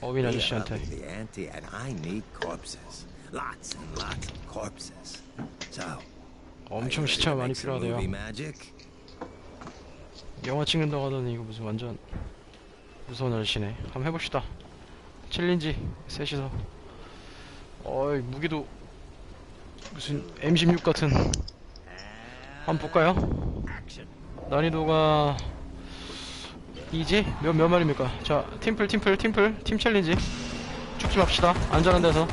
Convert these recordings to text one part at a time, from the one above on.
어민 아저씨한테 upping the ante, and I need corpses, lots and lots of corpses. So, 엄청 to 많이 필요하대요? 영화 찍는다고 하더니 이거 무슨 완전 무서운 아저씨네 한번 해봅시다 챌린지 셋이서 어이 무기도 무슨 M16 같은 한번 볼까요? 난이도가 이지? 몇, 몇 마리입니까? 자 팀플 팀플 팀플 팀 챌린지 죽지 맙시다 안전한 데서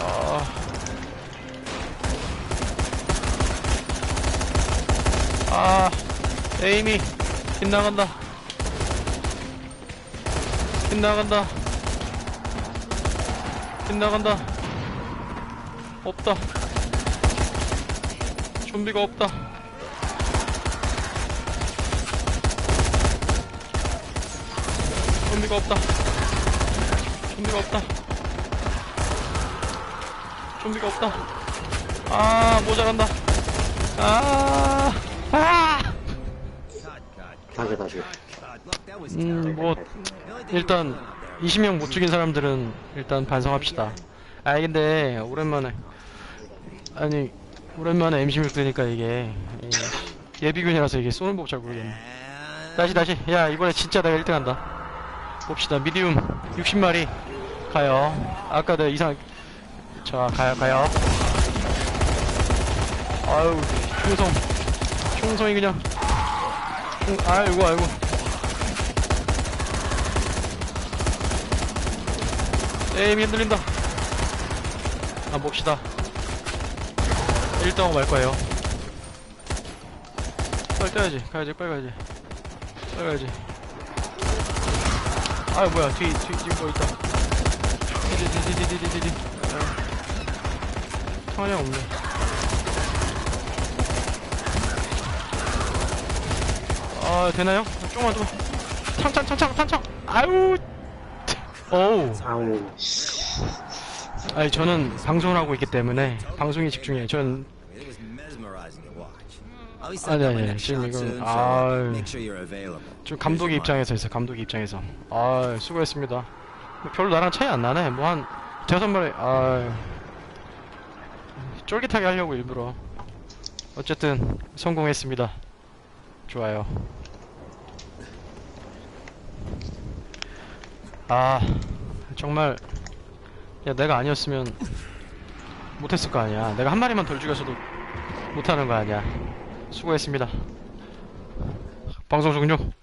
아 아, 에임이 빗나간다. 빗나간다. 빗나간다. 없다. 좀비가 없다. 좀비가 없다. 좀비가 없다. 좀비가 없다. 아, 모자란다. 아, 아! 다시 다시 Look, that was 음, 뭐, 일단, 20명 못 죽인 사람들은 일단 반성합시다. 아, 근데, 오랜만에, 아니, 오랜만에 M16 드니까 이게, 이, 예비군이라서 이게 쏘는 법 잘 모르겠네. 다시, 다시. 야, 이번에 진짜 내가 1등 한다. 봅시다. 미디움 60마리 가요. 아까 내가 이상, 자, 가요, 가요. 아유, 총성. 총성이 그냥. 총, 아이고, 아이고. 에임이 흔들린다. 한번 봅시다. 1등하고 말 거예요. 빨리 떠야지. 가야지, 빨리 가야지. 빨리 가야지. 아, 뭐야. 뒤, 뒤, 뒤, 뭐 있다. 뒤, 뒤, 뒤, 뒤, 뒤, 뒤, 뒤, 뒤. 상황이 없네. 아, 되나요? 조금만, 조금만. 창창, 창창, 창창. 아유. 어우. 아우 아니 저는 방송을 하고 있기 때문에 방송에 집중해요. 전 아니, 아니, my next 지금 이건- soon, so 아유. make sure you're available. 좀 Here's 감독의 입장에서 있어요. 감독의 입장에서. 아 수고했습니다. 뭐 별로 나랑 차이 안 나네. 뭐 한 대여섯 마리. 아 쫄깃하게 하려고 일부러. 어쨌든 성공했습니다. 좋아요. 아 정말 야 내가 아니었으면 못했을 거 아니야. 내가 한 마리만 덜 죽였어도 못하는 거 아니야. 수고했습니다. 방송 종료.